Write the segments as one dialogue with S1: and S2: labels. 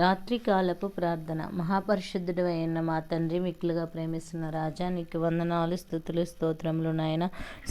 S1: రాత్రికాలపు ప్రార్థన. మహాపరిశుద్ధుడు అయిన మా తండ్రి మిక్కులుగా ప్రేమిస్తున్న రాజా నీకు వందనాలు స్థుతులు స్తోత్రములు నాయన.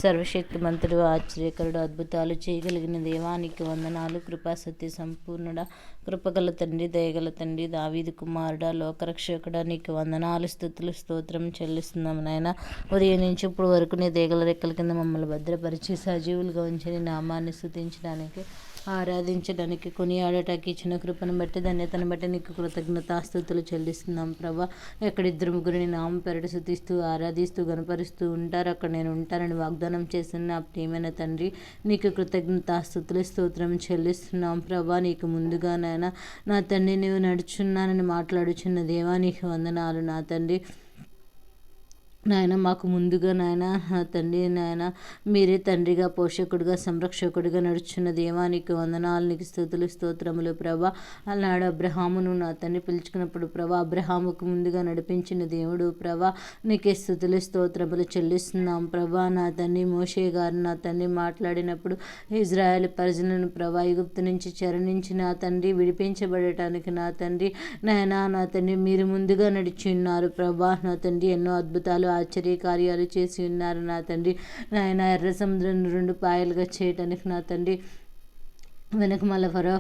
S1: సర్వశక్తిమంతుడు ఆశ్చర్యకరుడు అద్భుతాలు చేయగలిగిన దేవానికి వందనాలు. కృపాసత్య సంపూర్ణుడ కృపగల తండ్రి దయగల తండ్రి దావీదు కుమారుడ లోకరక్షకుడ నీకు వందనాలు స్థుతులు స్తోత్రం చెల్లిస్తున్నాం నాయన. ఉదయం నుంచి ఇప్పుడు వరకు నీ దేగల రెక్కల కింద మమ్మల్ని భద్రపరిచి సజీవులుగా ఉంచి నీ నామాన్ని స్థుతించడానికి ఆరాధించడానికి కొనియాడటానికి ఇచ్చిన కృపను బట్టి ధన్యతను బట్టి నీకు కృతజ్ఞతాస్థుతులు చెల్లిస్తున్నాం ప్రభా. ఎక్కడిద్దరు ముగ్గురిని నామం పెరటి శుతిస్తూ ఆరాధిస్తూ గనపరుస్తూ ఉంటారు. అక్కడ నేను ఉంటానని వాగ్దానం చేసిన నా ప్రియమైన తండ్రి నీకు కృతజ్ఞతాస్థుతులు స్తోత్రం చెల్లిస్తున్నాం ప్రభా. నీకు ముందుగానైనా నా తండ్రి నీవు నడుచున్నానని మాట్లాడుచున్న దేవా నీకు వందనాలు నా తండ్రి. నాయన మాకు ముందుగా నాయన తండ్రి నాయన మీరే తండ్రిగా పోషకుడిగా సంరక్షకుడిగా నడుచున్న దేవానికి వందనాలు నీకు స్థుతులు స్తోత్రములు ప్రభా. అన్నాడు అబ్రహామును నా తండ్రి పిలుచుకున్నప్పుడు ప్రభా అబ్రహాముకు ముందుగా నడిపించిన దేవుడు ప్రభా నీకే స్థుతులు స్తోత్రములు చెల్లిస్తున్నాం ప్రభా. నా తండ్రి మోషే గారు నా తండ్రి మాట్లాడినప్పుడు ఇజ్రాయెల్ ప్రజలను ప్రభా ఎగుప్తు నుంచి చరణించి నా తండ్రి విడిపించబడటానికి నా తండ్రి నాయన నా తండ్రి మీరు ముందుగా నడిచి ఉన్నారు ప్రభా. నా తండ్రి ఎన్నో అద్భుతాలు ఆశ్చర్య కార్యాలు చేసి ఉన్నారు నా తండ్రి. నాయన ఎర్ర సముద్రం రెండు పాయలుగా చేయటానికి నా తండ్రి వెనకమల ఫరో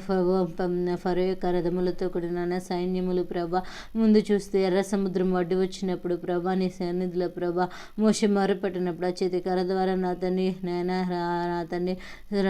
S1: ఫరో యొక్క రథములతో కూడిన సైన్యములు ప్రభా ముందు చూస్తే ఎర్ర సముద్రం వడ్డి వచ్చినప్పుడు ప్రభా నీ సన్నిధిలో ప్రభా మోస మొరపెట్టినప్పుడు ఆ చేతి కర ద్వారా నా తండ్రి నాయన నా తండ్రి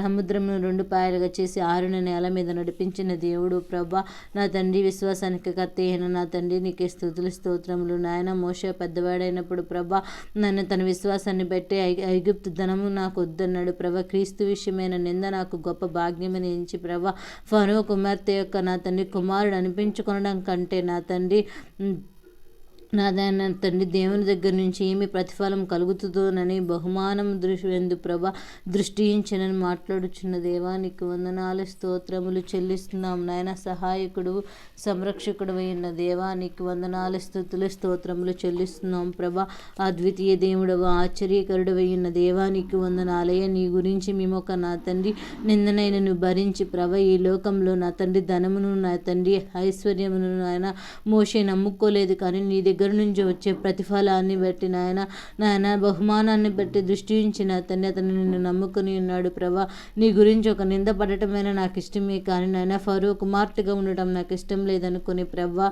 S1: సముద్రంను రెండు పాయలుగా చేసి ఆరున నేల మీద నడిపించిన దేవుడు ప్రభా నా తండ్రి విశ్వాసానికి కత్తి అయిన నా తండ్రి నీకే స్థుతులు స్తోత్రములు. నాయన మోస పెద్దవాడైనప్పుడు ప్రభా నన్ను తన విశ్వాసాన్ని బట్టి ఐగుప్తు ధనము నాకు వద్దన్నాడు. ప్రభా క్రీస్తు విషయమైన నింద నాకు గొప్ప భాగ్యమని నుంచి ప్రభా. ఫరో కుమార్తె యొక్క నా తండ్రి కుమారుడు అనిపించుకోవడం కంటే నా తండ్రి నా తండ్రి దేవుని దగ్గర నుంచి ఏమి ప్రతిఫలం కలుగుతుందోనని బహుమానం దృష్టి ప్రభ దృష్టించనని మాట్లాడుచున్న దేవానికి వందనాలు స్తోత్రములు చెల్లిస్తున్నాం. నాయన సహాయకుడు సంరక్షకుడు అయిన దేవానికి వందనాలు స్థుతులు స్తోత్రములు చెల్లిస్తున్నాం. ప్రభ అద్వితీయ దేవుడవ ఆశ్చర్యకరుడు అయిన దేవానికి వందనాలయ నీ గురించి మేము ఒక నా తండ్రి నిందనైనను భరించి ప్రభ ఈ లోకంలో నా తండ్రి ధనమును నా తండ్రి ఐశ్వర్యమును నాయన మోషే నమ్ముకోలేదు కానీ నీ దగ్గర దగ్గర నుంచి వచ్చే ప్రతిఫలాన్ని బట్టి నాయన నాయన బహుమానాన్ని బట్టి దృష్టి ఉంచిన అతన్ని అతను నిన్ను నమ్ముకుని ఉన్నాడు ప్రభా. నీ గురించి ఒక నింద పడటమైనా నాకు ఇష్టమే కానీ నాయన ఫరో కుమార్తెగా ఉండటం నాకు ఇష్టం లేదనుకుని ప్రభా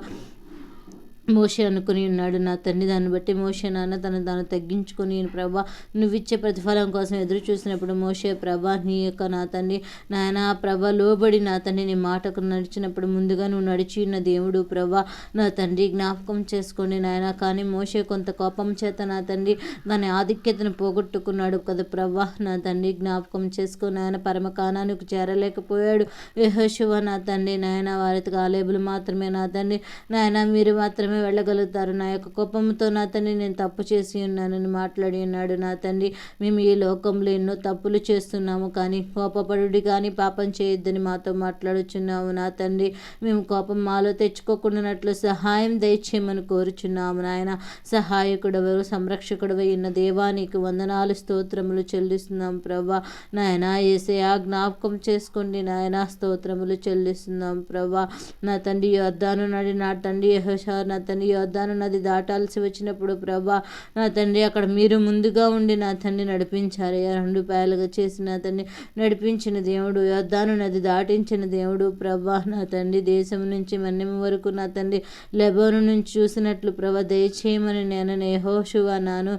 S1: మోషే అనుకుని ఉన్నాడు నా తండ్రి దాన్ని బట్టి మోషే నాన్న తను తాను తగ్గించుకొని ప్రభా నువ్విచ్చే ప్రతిఫలం కోసం ఎదురు చూసినప్పుడు మోషే ప్రభా నీ యొక్క నా తండ్రి నాయన ప్రభ లోబడి నా తండ్రి నీ మాటకు నడిచినప్పుడు ముందుగా నువ్వు నడిచి ఉన్న దేవుడు ప్రభా నా తండ్రి జ్ఞాపకం చేసుకోండి నాయన. కానీ మోషే కొంత కోపం చేత నా తండ్రి దాని ఆధిక్యతను పోగొట్టుకున్నాడు కదా ప్రభా నా తండ్రి జ్ఞాపకం చేసుకుని నాయన. పరమకానానికి చేరలేకపోయాడు. యహోశివ నా తండ్రి నాయన వారి కాలేబులు మాత్రమే నా తండ్రి నాయన మీరు మాత్రమే మాత్రమే వెళ్ళగలుగుతారు. నా యొక్క కోపంతో నా తండ్రి నేను తప్పు చేసి ఉన్నానని మాట్లాడి ఉన్నాడు నా తండ్రి. మేము ఈ లోకంలో ఎన్నో తప్పులు చేస్తున్నాము కానీ కోపపడుడి కానీ పాపం చేయొద్దని మాతో మాట్లాడుచున్నాము నా తండ్రి. మేము కోపం మాలో తెచ్చుకోకుండానట్లు సహాయం దయచేయమని కోరుచున్నాము నాయన. సహాయకుడు సంరక్షకుడు ఉన్న దేవానికి వందనాలు స్తోత్రములు చెల్లిస్తున్నాం ప్రభా. నాయన ఏసే ఆ జ్ఞాపకం చేసుకోండి నాయన. స్తోత్రములు చెల్లిస్తున్నాం ప్రభా. నా తండ్రి అద్దాను నాడి నా తండ్రి యహోషా నా తండ్రి యోద్ధాను నది దాటాల్సి వచ్చినప్పుడు ప్రభా నా తండ్రి అక్కడ మీరు ముందుగా ఉండి నా తండ్రి నడిపించారు. రెండు పాయలుగా చేసిన తండ్రి నడిపించిన దేవుడు యోద్ధాను నది దాటించిన దేవుడు ప్రభా నా తండ్రి దేశం నుంచి మన్యం వరకు నా తండ్రి లెబోను నుంచి చూసినట్లు ప్రభా దయచేయమని నేను నేహోషువా నాను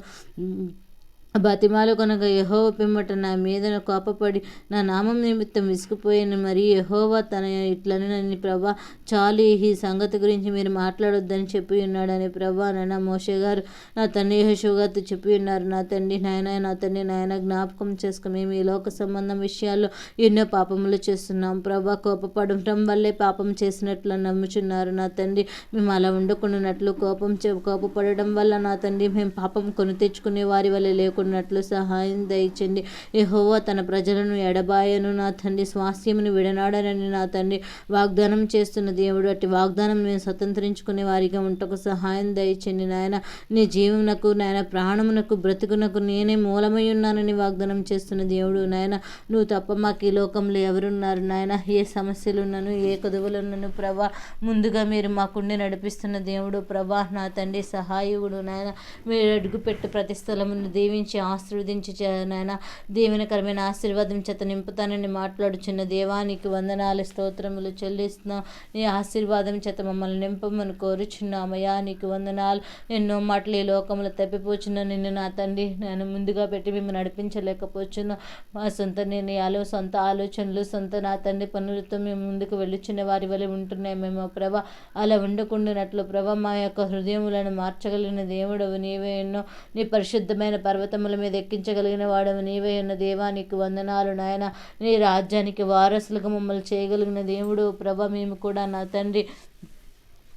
S1: బతిమాలు కనుక యహోవ పిమ్మట నా మీద కోపపడి నా నామం నిమిత్తం విసుకుపోయాను మరి యహోవ తన ఇట్లని నన్ను ప్రభా చాలు ఈ సంగతి గురించి మీరు మాట్లాడొద్దని చెప్పి ఉన్నాడని ప్రభా నాన్న మోషే గారు నా తండ్రి యహోగారితో చెప్పి ఉన్నారు. నా తండ్రి నాయన నా తండ్రి నాయన జ్ఞాపకం చేసుకుని మేము ఈ లోక సంబంధం విషయాల్లో ఎన్నో పాపములు చేస్తున్నాం. ప్రభా కోపపడటం వల్లే పాపం చేసినట్లు నమ్ముచున్నారు. నా తండ్రి మేము అలా ఉండకుండానట్లు కోపం కోపపడడం వల్ల నా తండ్రి మేము పాపం కొని తెచ్చుకునే వారి వల్ల లేకుండా ఉండకున్నట్లు సహాయం దయచండి. యహోవా తన ప్రజలను ఎడబాయను నా తండ్రి స్వాస్థ్యమును విడనాడనని నా తండ్రి వాగ్దానం చేస్తున్న దేవుడు అట్టి వాగ్దానం మేము స్వతంత్రించుకునే వారిగా ఉంటకు సహాయం దయచండి. నాయన నీ జీవమునకు నాయన ప్రాణమునకు బ్రతుకునకు నేనే మూలమై ఉన్నానని వాగ్దానం చేస్తున్న దేవుడు. నాయన నువ్వు తప్ప మాకు ఈ లోకంలో ఎవరున్నారు? నాయన ఏ సమస్యలు ఉన్నాను ఏ కొదువులు ఉన్నాను ప్రభా ముందుగా మీరు మాకుండి నడిపిస్తున్న దేవుడు ప్రభా నా తండ్రి సహాయకుడు నాయన మీరు అడుగుపెట్టు ప్రతి స్థలమును దీవించి ఆశీర్వదించి నాయన. దీవెనకరమైన ఆశీర్వాదం చేత నింపుతానని మాట్లాడుచున్న దేవానికి వందనాలు స్తోత్రములు చెల్లిస్తున్నాం. నీ ఆశీర్వాదం చేత మమ్మల్ని నింపమని కోరుచున్నామయ్యా. నీకు వందనాలు. ఎన్నో మాటలు ఈ లోకంలో తప్పిపోచున్న నిన్ను నా తండ్రి నేను ముందుగా పెట్టి మేము నడిపించలేకపోతున్నా మా సొంత నిర్ణయాలు సొంత ఆలోచనలు సొంత నా తండ్రి పనులతో మేము ముందుకు వెళ్ళుచున్న వారి వల్ల ఉంటున్నాయి. మేము ప్రభ అలా ఉండకుండానట్లు ప్రభ మా యొక్క హృదయములను మార్చగలిగిన దేవుడవు నీవే ఎన్నో. నీ పరిశుద్ధమైన పర్వతం పర్వతముల మీద ఎక్కించగలిగిన వాడవు నీవే ఉన్న దేవా నీకు వందనాలు నాయన. నీ రాజ్యానికి వారసులుగా మమ్మల్ని చేయగలిగిన దేవుడు ప్రభ మేము కూడా నా తండ్రి.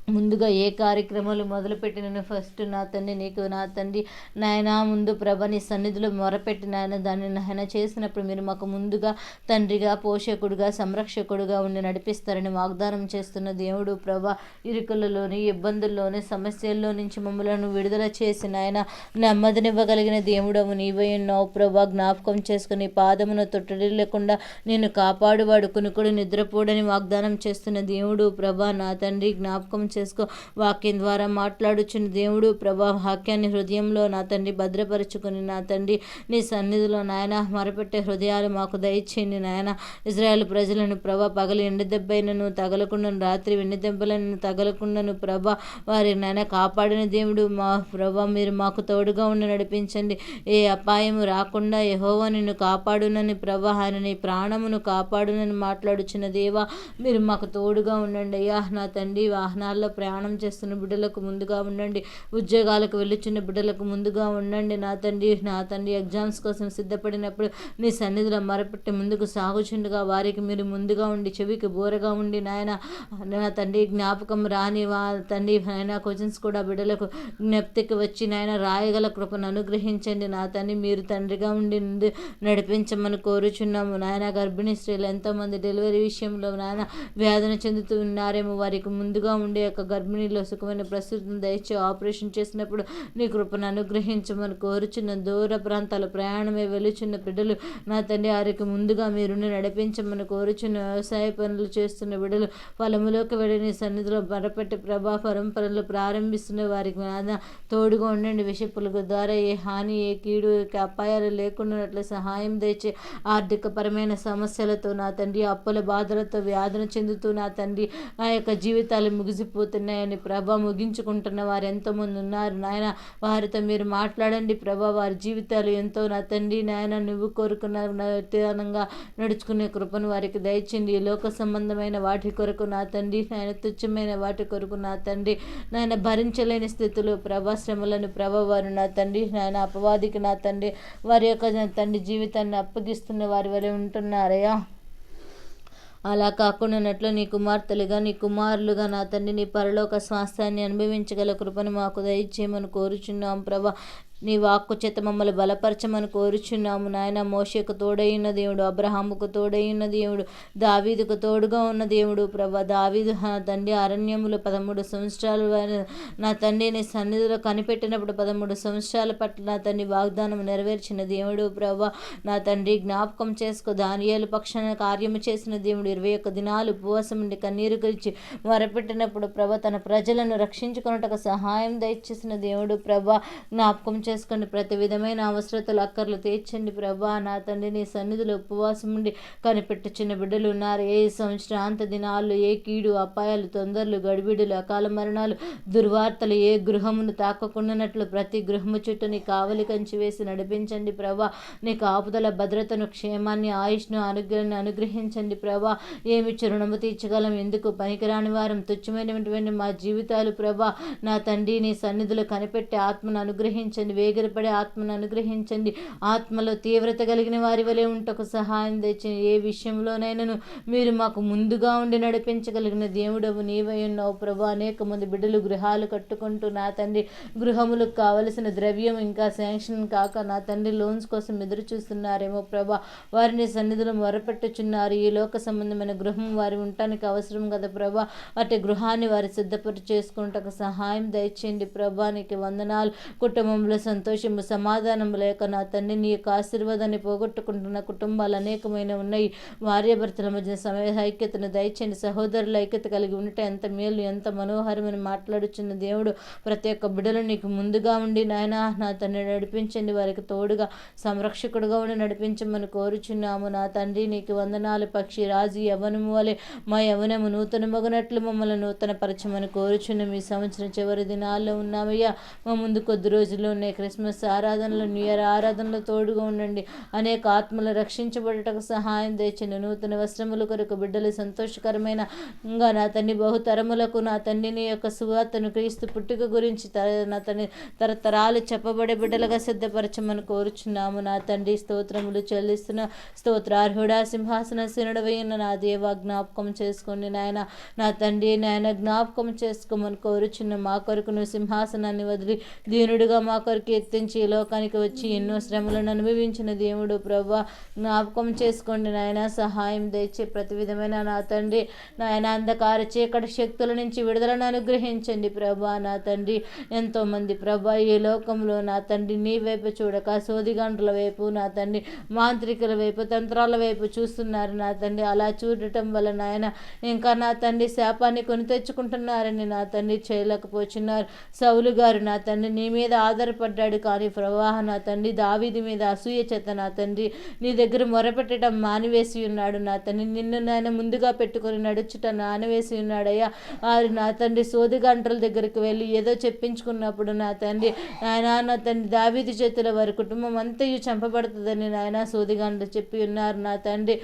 S1: ముందుగా ఏ కార్యక్రమాలు మొదలుపెట్టినను? ఫస్ట్ నా తండ్రి నీకు నా తండ్రి. నాయన ముందు ప్రభ నీ సన్నిధిలో మొరపెట్టి నాయన దాన్ని నాయన చేసినప్పుడు మీరు మాకు ముందుగా తండ్రిగా పోషకుడుగా సంరక్షకుడుగా ఉండి నడిపిస్తారని వాగ్దానం చేస్తున్న దేవుడు ప్రభ ఇరుకులలోని ఇబ్బందుల్లోని సమస్యల్లో నుంచి మమ్మలను విడుదల చేసి నాయన నెమ్మదినివ్వగలిగిన దేవుడవు నీవై ఉన్నావు ప్రభా. జ్ఞాపకం చేసుకుని పాదమును తొట్టడి లేకుండా నేను కాపాడువాడు కునుకుడు నిద్రపోడని వాగ్దానం చేస్తున్న దేవుడు ప్రభా నా తండ్రి. జ్ఞాపకం చేసుకో. వాక్యం ద్వారా మాట్లాడుచున్న దేవుడు ప్రభా వాక్యాన్ని హృదయంలో నా తండ్రి భద్రపరుచుకుని నా తండ్రి నీ సన్నిధిలో నాయన మరపెట్టే హృదయాలు మాకు దయచేయండి నాయన. ఇజ్రాయెల్ ప్రజలను ప్రభా పగలు ఎండ దెబ్బైనను తగలకుండాను రాత్రి వెండి దెబ్బలను తగలకుండాను ప్రభా వారి నాయన కాపాడిన దేవుడు మా ప్రభా మీరు మాకు తోడుగా ఉండి నడిపించండి. ఏ అపాయము రాకుండా యెహోవా నిన్ను కాపాడునని ప్రభా ఆయన నీ ప్రాణమును కాపాడునని మాట్లాడుచున్న దేవా మీరు మాకు తోడుగా ఉండండి అయ్యా. నా తండ్రి వాహనాల్లో ప్రయాణం చేస్తున్న బిడ్డలకు ముందుగా ఉండండి. ఉద్యోగాలకు వెళ్ళుచున్న బిడ్డలకు ముందుగా ఉండండి. నా తండ్రి నా తండ్రి ఎగ్జామ్స్ కోసం సిద్ధపడినప్పుడు నీ సన్నిధిలో మరపెట్టి ముందుకు సాగుచుండగా వారికి మీరు ముందుగా ఉండి చెవికి బోరగా ఉండి నాయన నా తండ్రి జ్ఞాపకం రాని వా తండ్రి నాయన క్వశ్చన్స్ కూడా బిడ్డలకు జ్ఞప్తికి వచ్చి నాయన రాయగల కృపను అనుగ్రహించండి. నా తండ్రి మీరు తండ్రిగా ఉండి నడిపించమని కోరుచున్నాము. నాయన గర్భిణీ స్త్రీలు ఎంతోమంది డెలివరీ విషయంలో నాయన వేదన చెందుతూ ఉన్నారేమో వారికి ముందుగా ఉండే యొక్క గర్భిణిలో సుఖమైన ప్రస్తుతం దయచి ఆపరేషన్ చేసినప్పుడు నీ కృపను అనుగ్రహించమని కోరుచున్న దూర ప్రాంతాల ప్రయాణమే వెలుచున్న బిడ్డలు నా తండ్రి వారికి ముందుగా మీరు నడిపించమని కోరుచున్న వ్యవసాయ పనులు చేస్తున్న బిడ్డలు పొలములోకి వెళ్ళి నీ సన్నిధిలో బరపెట్టి ప్రభా పరంపరలు ప్రారంభిస్తున్న వారికి తోడుగా ఉండండి. విషపులకు ద్వారా ఏ హాని ఏ కీడు ఏ అపాయాలు లేకుండా సహాయం తెచ్చి ఆర్థికపరమైన సమస్యలతో నా తండ్రి అప్పుల బాధలతో వ్యాధన చెందుతూ నా తండ్రి ఆ యొక్క జీవితాలు ముగిసిపోతున్నాయని ప్రభా ముగించుకుంటున్న వారు ఎంతోమంది ఉన్నారు. నాయన వారితో మీరు మాట్లాడండి ప్రభ. వారి జీవితాలు ఎంతో నా తండ్రి నాయన నువ్వు కోరుకున్న విధానంగా నడుచుకునే కృపను వారికి దయచింది లోక సంబంధమైన వాటి కొరకు నా తండ్రి నాయన తుచ్చమైన వాటి కొరకు నా తండ్రి నాయన భరించలేని స్థితిలో ప్రభా శ్రమలను ప్రభ వారు నా తండ్రి నాయన అపవాదికి నా తండ్రి వారి యొక్క తండ్రి జీవితాన్ని అప్పగిస్తున్న వారి వలె ఉంటున్నారయ్యా. అలా కాకుండానట్లు నీ కుమార్తెలుగా నీ కుమారులుగా నా తండ్రి నీ పరలోక స్వాస్థ్యాన్ని అనుభవించగల కృపను మాకు దయచేయమని కోరుచున్నాం ప్రభా. నీ వాక్కు చేత మమ్మల్ని బలపరచమని కోరుచున్నాము నాయన. మోషకు తోడైన దేవుడు అబ్రహాముకు తోడైన దేవుడు దావీదుకు తోడుగా ఉన్న దేవుడు ప్రభా. దావీదు తండ్రి అరణ్యములు పదమూడు సంవత్సరాలు నా తండ్రి నీ సన్నిధిలో కనిపెట్టినప్పుడు పదమూడు సంవత్సరాల పట్ల నా తండ్రి వాగ్దానం నెరవేర్చిన దేవుడు ప్రభా. నా తండ్రి జ్ఞాపకం చేసుకో. దానియాలు పక్షాన కార్యము చేసిన దేవుడు ఇరవై ఒక్క దినాలు ఉపవాసం ఉండి కన్నీరు గలిచి మొరపెట్టినప్పుడు ప్రభ తన ప్రజలను రక్షించుకున్నట్టుకు సహాయం దయచేసిన దేవుడు ప్రభా. జ్ఞాపకం చేసుకోండి ప్రతి విధమైన అవసరతలు అక్కర్లు తీర్చండి ప్రభా. నా తండ్రి నీ సన్నిధిలో ఉపవాసం ఉండి కనిపెట్టి చిన్న బిడ్డలు ఉన్నారు. ఏ సంవత్సరాంత దినాలు ఏ కీడు అపాయాలు తొందరలు గడిబిడులు అకాల మరణాలు దుర్వార్తలు ఏ గృహమును తాకకుండానట్లు ప్రతి గృహము చుట్టూ నీ కావలి కంచి వేసి నడిపించండి ప్రభా. నీ కాపుదల భద్రతను క్షేమాన్ని ఆయుష్ను అనుగ్రహాన్ని అనుగ్రహించండి ప్రభా. ఏమి రుణము తీర్చగలం ఎందుకు పనికిరాని వారం తుచ్చమైనటువంటి మా జీవితాలు ప్రభా. నా తండ్రి నీ సన్నిధిలో కనిపెట్టి ఆత్మను అనుగ్రహించండి. వేగిరపడే ఆత్మను అనుగ్రహించండి. ఆత్మలో తీవ్రత కలిగిన వారి వలె ఉంటకు సహాయం తెచ్చిన ఏ విషయంలోనైనాను మీరు మాకు ముందుగా ఉండి నడిపించగలిగిన దేవుడవు నీవై ఉన్నావు. ప్రభా అనేక మంది బిడ్డలు గృహాలు కట్టుకుంటూ నా తండ్రి గృహములకు కావలసిన ద్రవ్యం ఇంకా శాంక్షన్ కాక నా తండ్రి లోన్స్ కోసం ఎదురు చూస్తున్నారేమో ప్రభా. వారిని సన్నిధిలో మొరపెట్టుచున్నారు. ఈ లోక సంబంధమైన గృహం వారి ఉండటానికి అవసరం కదా ప్రభా. అటు గృహాన్ని వారి సిద్ధపరి చేసుకుంటకు సహాయం దయచేయండి. ప్రభా నీకు వందనాలు. కుటుంబంలో సంతోషము సమాధానము లేక నా తండ్రి నీ యొక్క ఆశీర్వాదాన్ని పోగొట్టుకుంటున్న కుటుంబాలు అనేకమైన ఉన్నాయి. భార్యాభర్తల మధ్య సమయ ఐక్యతను దయచేయండి. సహోదరుల ఐక్యత కలిగి ఉండటం ఎంత మేలు ఎంత మనోహరమని మాట్లాడుచున్న దేవుడు ప్రతి ఒక్క బిడలు నీకు ముందుగా ఉండి నాయన నా తండ్రి నడిపించండి. వారికి తోడుగా సంరక్షకుడుగా ఉండి నడిపించమని కోరుచున్నాము. నా తండ్రి నీకు వందనాలు పక్షి రాజు యవనము వలె మా యవనము నూతన మగనట్లు మమ్మల్ని నూతన పరచమని కోరుచున్నాము. ఈ సంవత్సరం చివరి దినాల్లో ఉన్నామయ్యా. మా ముందు కొద్ది రోజుల్లో ఉన్నాయి క్రిస్మస్ ఆరాధనలు న్యూ ఇయర్ ఆరాధనలో తోడుగా ఉండండి. అనేక ఆత్మలు రక్షించబడటకు సహాయం తెచ్చిన నూతన వస్త్రముల కొరకు బిడ్డలు సంతోషకరమైన ఇంకా నా తండ్రి బహుతరములకు నా తండ్రిని యొక్క సువార్తను క్రీస్తు పుట్టుక గురించి త- నా తండ్రి తరతరాలు చెప్పబడే బిడ్డలుగా సిద్ధపరచమని కోరుచున్నాము. నా తండ్రి స్తోత్రములు చెల్లిస్తున్న స్తోత్రార్హుడా సింహాసన శనుడవైన నా దేవ జ్ఞాపకం చేసుకోండి నాయన. నా తండ్రి నాయన జ్ఞాపకం చేసుకోమని కోరుచున్న మా కొరకు నువ్వు సింహాసనాన్ని వదిలి దీనుడిగా మా కొరకు కీర్తించి ఈ లోకానికి వచ్చి ఎన్నో శ్రమలను అనుభవించిన దేవుడు ప్రభా జ్ఞాపకం చేసుకోండి నాయన సహాయం తెచ్చే ప్రతి విధమైన నా తండ్రి నాయన అంధకార చీకటి శక్తుల నుంచి విడుదలను అనుగ్రహించండి ప్రభా నా తండ్రి. ఎంతోమంది ప్రభా ఈ లోకంలో నా తండ్రి నీ వైపు చూడక సోదిగంటల వైపు నా తండ్రి మాంత్రికుల వైపు తంత్రాల వైపు చూస్తున్నారు నా తండ్రి. అలా చూడటం వల్ల నాయన ఇంకా నా తండ్రి శాపాన్ని కొని తెచ్చుకుంటున్నారని నా తండ్రి చేయలేకపోతున్నారు. సౌలు గారు నా తండ్రి నీ మీద మొరపెట్టాడు కానీ ప్రవాహ నా తండ్రి దావీది మీద అసూయ చేత నా తండ్రి నీ దగ్గర మొరపెట్టడం మానివేసి ఉన్నాడు నా తండ్రి. నిన్ను నాయన ముందుగా పెట్టుకొని నడుచుట నానవేసి ఉన్నాడయ్యా. వారు నా తండ్రి సోది గంటల దగ్గరికి వెళ్ళి ఏదో చెప్పించుకున్నప్పుడు నా తండ్రి నాయన నా తండ్రి దావీది చేతిలో వారి కుటుంబం అంతయు చంపబడుతుందని నాయన సోది గంటలు చెప్పి ఉన్నారు. నా తండ్రి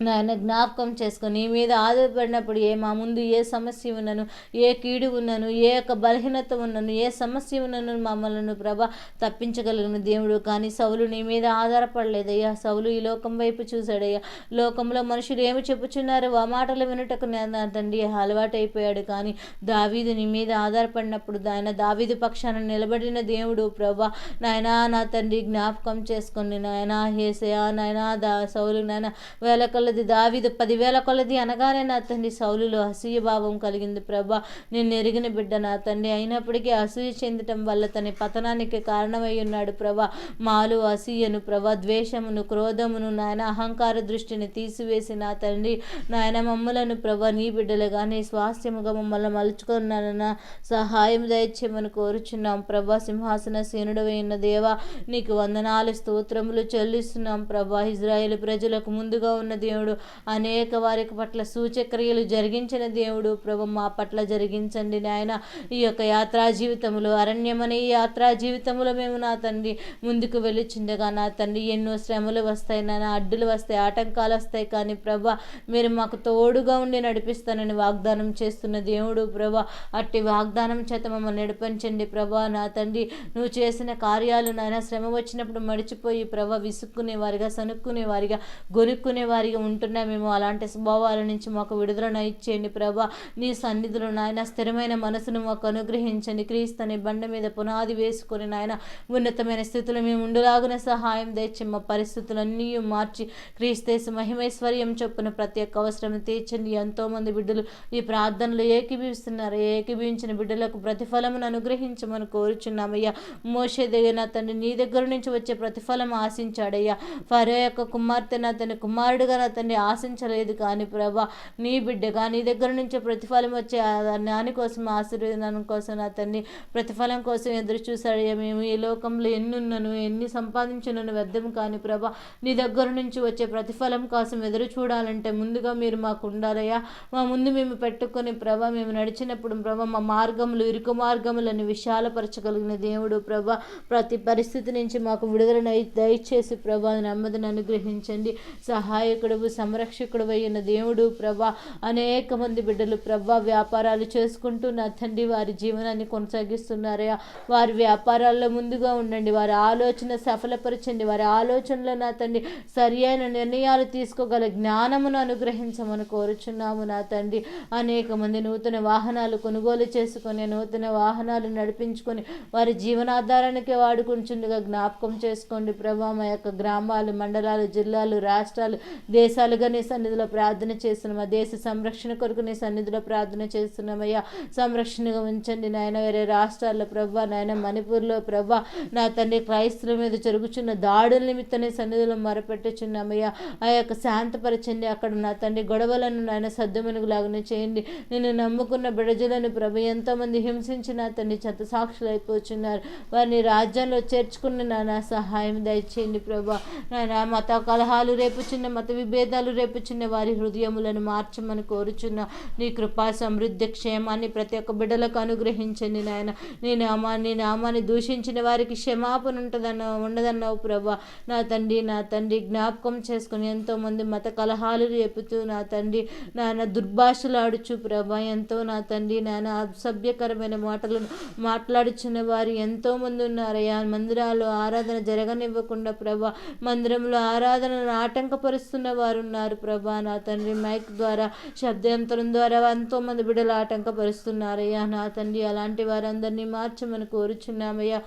S1: నాయన జ్ఞాపకం చేసుకొని నీ మీద ఆధారపడినప్పుడు ఏ మా ముందు ఏ సమస్య ఉన్నను ఏ కీడు ఉన్నను ఏ యొక్క బలహీనత ఉన్నను ఏ సమస్య ఉన్నను మమ్మల్ని ప్రభ తప్పించగలిగిన దేవుడు. కానీ సౌలు నీ మీద ఆధారపడలేదయ్యా. సౌలు ఈ లోకం వైపు చూశాడయ్యా. లోకంలో మనుషులు ఏమి చెప్పుచున్నారు? ఆ మాటలు వినుటకు నేను నా తండ్రి అలవాటు అయిపోయాడు కానీ దావీదు నీ మీద ఆధారపడినప్పుడు ఆయన దావీదు పక్షాన నిలబడిన దేవుడు ప్రభా నాయన నా తండ్రి జ్ఞాపకం చేసుకుని నాయన హేసయా నాయన దా సౌలు నాయన వేల కొలది దావీదు పదివేల కొలది. అనగానే నా తండ్రి సౌలులో అసూయ భావం కలిగింది. ప్రభా నేను ఎరిగిన బిడ్డ నా తండ్రి అయినప్పటికీ అసూయ చెందటం వల్ల తన పతనానికి కారణమై ఉన్నాడు. ప్రభా మాలు అసూయను ప్రభా ద్వేషమును క్రోధమును నాయన అహంకార దృష్టిని తీసివేసి నా తండ్రి నాయన మమ్మలను ప్రభా నీ బిడ్డలుగా నీ స్వాస్థ్యముగా మమ్మల్ని మలుచుకున్నానన్న సహాయం దయచేయమని కోరుచున్నాం. ప్రభా సింహాసన సేనుడవైన దేవా నీకు వందనాలు స్తోత్రములు చెల్లిస్తున్నాం. ప్రభా ఇజ్రాయేల్ ప్రజలకు ముందుగా ఉన్నది దేవుడు. అనేక వారికి పట్ల సూచక్రియలు జరిగించిన దేవుడు. ప్రభు మా పట్ల జరిగించండి నాయన. ఈ యొక్క యాత్రా జీవితంలో అరణ్యమనే ఈ యాత్రా జీవితంలో మేము నా తండ్రి ముందుకు వెళ్ళిచుండగా నా తండ్రి ఎన్నో శ్రమలు వస్తాయి నాన్న అడ్డులు వస్తాయి ఆటంకాలు వస్తాయి. కానీ ప్రభా మీరు మాకు తోడుగా ఉండి నడిపిస్తానని వాగ్దానం చేస్తున్న దేవుడు. ప్రభా అట్టి వాగ్దానం చేత మమ్మల్ని నడిపించండి. ప్రభా నా తండ్రి నువ్వు చేసిన కార్యాలు నాయన శ్రమ వచ్చినప్పుడు మడిచిపోయి ప్రభా విసుక్కునే వారిగా సనుక్కునే వారిగా గొనుక్కునే వారిగా ఉంటున్నా మేము అలాంటి స్వభావాల నుంచి మాకు విడుదలను ఇచ్చేయండి ప్రభా. నీ సన్నిధులు నాయన స్థిరమైన మనసును మాకు అనుగ్రహించండి. క్రీస్తుని బండ మీద పునాది వేసుకొని నాయన ఉన్నతమైన స్థితిలో మేము ఉండులాగున సహాయం తెచ్చి మా పరిస్థితులన్నీ మార్చి క్రీస్తేసు మహిమైశ్వర్యం చొప్పున ప్రతి ఒక్క అవసరం తీర్చండి. ఎంతోమంది బిడ్డలు ఈ ప్రార్థనలు ఏకీభవిస్తున్నారు. ఏకీభవించిన బిడ్డలకు ప్రతిఫలమును అనుగ్రహించమని కోరుచున్నామయ్యా. మోషే దగ్గర నా తండ్రి నీ దగ్గర నుంచి వచ్చే ప్రతిఫలం ఆశించాడయ్యా. ఫరో యొక్క కుమార్తె నా తన కుమారుడుగా నా తండ్రి ఆశించలేదు కానీ ప్రభా నీ బిడ్డగా నీ దగ్గర నుంచి ప్రతిఫలం వచ్చే జ్ఞాని కోసం ఆశీర్వదనం కోసం నా తండ్రి ప్రతిఫలం కోసం ఎదురు చూశాడయ్యా మేము ఈ లోకంలో ఎన్ని ఉన్నను ఎన్ని సంపాదించినను వ్యర్థం కానీ ప్రభా నీ దగ్గర నుంచి వచ్చే ప్రతిఫలం కోసం ఎదురు చూడాలంటే ముందుగా మీరు మాకు ఉండాలయ్యా. మా ముందు మేము పెట్టుకొని ప్రభా మేము నడిచినప్పుడు ప్రభా మా మార్గములు ఇరుకు మార్గములను విశాలపరచగలిగిన దేవుడు ప్రభా ప్రతి పరిస్థితి నుంచి మాకు విడుదల దయచేసి ప్రభా నెమ్మదిని అనుగ్రహించండి సహాయకుడు నీవు సంరక్షకుడు అయిన దేవుడు ప్రభా. అనేక మంది బిడ్డలు ప్రభా వ్యాపారాలు చేసుకుంటూ నా తండ్రి వారి జీవనాన్ని కొనసాగిస్తున్నారయ్యా. వారి వ్యాపారాల్లో ముందుగా ఉండండి. వారి ఆలోచన సఫలపరచండి. వారి ఆలోచనలో నా తండ్రి సరి అయిన నిర్ణయాలు తీసుకోగల జ్ఞానమును అనుగ్రహించమని కోరుచున్నాము నా తండ్రి. అనేక మంది నూతన వాహనాలు కొనుగోలు చేసుకొని నూతన వాహనాలు నడిపించుకొని వారి జీవనాధారానికి వాడుకుంటుండగా జ్ఞాపకం చేసుకోండి. ప్రభా మా యొక్క గ్రామాలు మండలాలు జిల్లాలు రాష్ట్రాలు దేశ దేశాలుగా నీ సన్నిధిలో ప్రార్థన చేస్తున్నామా ఆ దేశ సంరక్షణ కొరకు నీ సన్నిధిలో ప్రార్థన చేస్తున్నామయ్యా సంరక్షణగా ఉంచండి నాయన. వేరే రాష్ట్రాల్లో ప్రభా నాయన మణిపూర్లో ప్రభా నా తండ్రి క్రైస్తవుల మీద జరుగుతున్న దాడుల నిమిత్తం నీ సన్నిధిలో మొరపెట్టుచున్నామయ్యా ఆ యొక్క శాంతపరచండి. అక్కడ నా తండ్రి గొడవలను నాయన సద్దుమనుగులాగానే చేయండి. నేను నమ్ముకున్న బిడజలను ప్రభు ఎంతోమంది హింసించి నా తండ్రి చెత్త సాక్షులు అయిపోతున్నారు వారిని రాజ్యంలో చేర్చుకున్న నాన్న సహాయం దయచేయండి ప్రభా. నాయన మత కలహాలు రేపు చిన్న మత విభేదాలు రేపుచున్న వారి హృదయములను మార్చమని కోరుచున్న నీ కృపా సమృద్ధి క్షేమాన్ని ప్రతి ఒక్క బిడ్డలకు అనుగ్రహించండి నాయన. నీ నామాన్ని నామాన్ని దూషించిన వారికి క్షమాపణ ఉంటుందన్న ఉండదన్నావు ప్రభా. నా తండ్రి నా తండ్రి జ్ఞాపకం చేసుకుని ఎంతోమంది మత కలహాలు రేపుతూ నా తండ్రి నాన్న దుర్భాషలు ఆడుచు ప్రభా. ఎంతో నా తండ్రి నాన్న అసభ్యకరమైన మాటలను మాట్లాడుచున్న వారు ఎంతోమంది ఉన్నారయ్యా. మందిరాలు ఆరాధన జరగనివ్వకుండా ప్రభా మందిరంలో ఆరాధనను ఆటంకపరుస్తున్న వారు ఉన్నారు ప్రభా. నా తండ్రి మైక్ ద్వారా శబ్దాంతరం ద్వారా ఎంతోమంది బిడ్డలు ఆటంకపరుస్తున్నారయ్యా. నా తండ్రి అలాంటి వారందరినీ మార్చమని కోరుచున్నామయ్యా.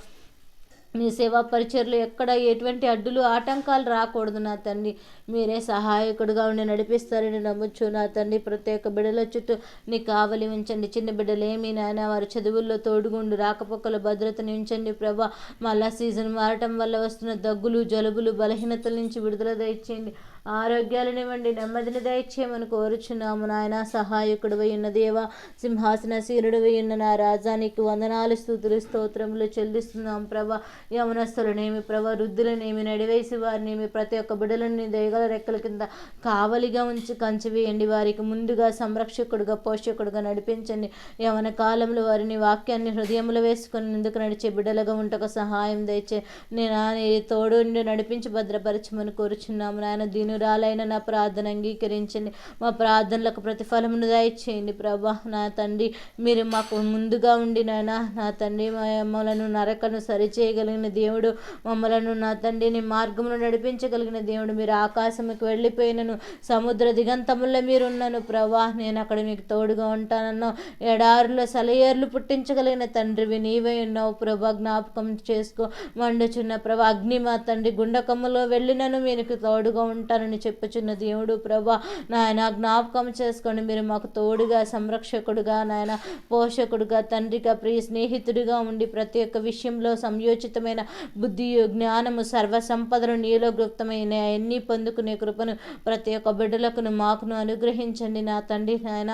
S1: మీ సేవా పరిచయలు ఎక్కడ ఎటువంటి అడ్డులు ఆటంకాలు రాకూడదు నా తండ్రి. మీరే సహాయకుడుగా ఉండి నడిపిస్తారని నమ్మొచ్చు నా తండ్రి. ప్రతి ఒక్క బిడ్డల చుట్టూ నీ కావలి ఉంచండి. చిన్న బిడ్డలేమి నాయన వారి చదువుల్లో తోడుగుండు. రాకపోకల భద్రతని ఉంచండి ప్రభా. మళ్ళా సీజన్ మారటం వల్ల వస్తున్న దగ్గులు జలుబులు బలహీనతల నుంచి విడుదల దయచేయండి. ఆరోగ్యాలనివ్వండి నెమ్మదిని దయచేయమని కోరుచున్నాము నాయన. సహాయకుడు ఉన్న దేవ సింహాసన శీలుడు ఉన్న నా రాజానికి వందనాలు స్థుతులు స్తోత్రములు చెల్లిస్తున్నాం ప్రభా. యవనస్తులనేమి ప్రభా వృద్ధులనేమి నడివేసి వారినేమి ప్రతి ఒక్క బిడలని దయగల రెక్కల కింద కావలిగా ఉంచి కంచివేయండి వారికి ముందుగా సంరక్షకుడుగా పోషకుడుగా నడిపించండి. యవన కాలంలో వారిని వాక్యాన్ని హృదయంలో వేసుకుని ఎందుకు నడిచే బిడ్డలుగా ఉంటకు సహాయం దయచే. నేను తోడు నడిపించి భద్రపరచమని కోరుచున్నాము నాయన. దీని ధన్యురాలైన నా ప్రార్థన అంగీకరించండి. మా ప్రార్థనలకు ప్రతిఫలమును దయచేయండి ప్రభా. నా తండ్రి మీరు మాకు ముందుగా ఉండి నాయన నా తండ్రి మమ్మలను నరకను సరిచేయగలిగిన దేవుడు మమ్మలను నా తండ్రిని మార్గమును నడిపించగలిగిన దేవుడు మీరు ఆకాశంకి వెళ్ళిపోయినను సముద్ర దిగంతముల్లో మీరున్నాను ప్రభా. నేను అక్కడ మీకు తోడుగా ఉంటానన్నావు. ఎడారులో సలయేర్లు పుట్టించగలిగిన తండ్రివి నీవే ఉన్నావు ప్రభా. జ్ఞాపకం చేసుకో. మండుచున్న ప్రభా అగ్ని మా తండ్రి గుండకమ్మలో వెళ్ళినను మీకు తోడుగా ఉంటాను చేస్తానని చెప్పుచున్న దేవుడు ప్రభా నాయన జ్ఞాపకం చేసుకొని మీరు మాకు తోడుగా సంరక్షకుడుగా నాయన పోషకుడుగా తండ్రిగా ప్రియ స్నేహితుడిగా ఉండి ప్రతి ఒక్క విషయంలో సంయోచితమైన బుద్ధి జ్ఞానము సర్వసంపదను నీలో గుప్తమైన అన్నీ పొందుకునే కృపను ప్రతి ఒక్క బిడ్డలకును మాకును అనుగ్రహించండి నా తండ్రి నాయన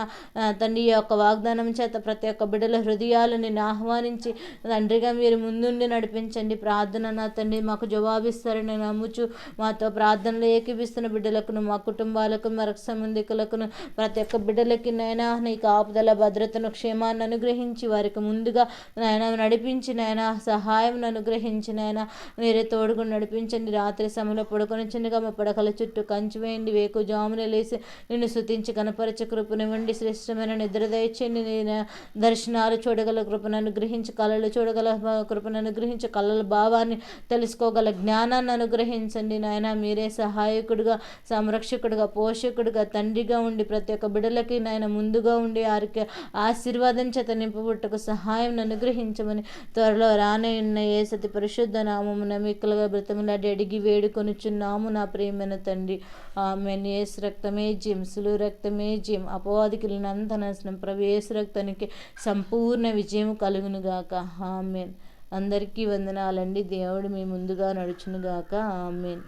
S1: తండ్రి యొక్క వాగ్దానం చేత ప్రతి ఒక్క బిడ్డల హృదయాలను ఆహ్వానించి తండ్రిగా మీరు ముందుండి నడిపించండి. ప్రార్థన నా తండ్రి మాకు జవాబిస్తారని నమ్ముచు మాతో ప్రార్థనలు ఏకీపిస్తున్న చేస్తున్న బిడ్డలకును మా కుటుంబాలకు మరొక సంబంధికులకును ప్రతి ఒక్క బిడ్డలకి నైనా నీకు ఆపుదల భద్రతను క్షేమాన్ని అనుగ్రహించి వారికి ముందుగా నాయన నడిపించి నాయన సహాయం అనుగ్రహించి నాయన మీరే తోడుకుని నడిపించండి. రాత్రి సమయంలో పడుకొని చిన్నగా మా పడకల చుట్టూ కంచి వేయండి. వేకు జామున లేసి నిన్ను శుతించి కనపరచ కృపనివ్వండి శ్రేష్టమైన నిద్ర దయచేయండి. నేను దర్శనాలు చూడగల కృపను అనుగ్రహించి కళలు చూడగల కృపను అనుగ్రహించి కళల భావాన్ని తెలుసుకోగల జ్ఞానాన్ని అనుగ్రహించండి. నాయన మీరే సహాయకుడు. దేవుడుగా సంరక్షకుడుగా పోషకుడుగా తండ్రిగా ఉండి ప్రతి ఒక్క బిడలకి నాయన ముందుగా ఉండి వారికి ఆశీర్వాదం చేత నింపబుట్టకు సహాయం అనుగ్రహించమని త్వరలో రానయున్న ఉన్న ఏ సతి పరిశుద్ధ నామమున మిక్కలుగా బ్రతములాడి అడిగి వేడుకొనుచున్నాము నా ప్రేమైన తండ్రి. ఆమె ఏసు రక్తమే జిమ్. సులు రక్తమే జిమ్. అపవాదికి నంత నాశనం ప్రవేశ రక్తానికి సంపూర్ణ విజయం కలుగునుగాక ఆమెన్. అందరికీ వందనాలండి. దేవుడు మీ ముందుగా నడుచునుగాక ఆమెన్.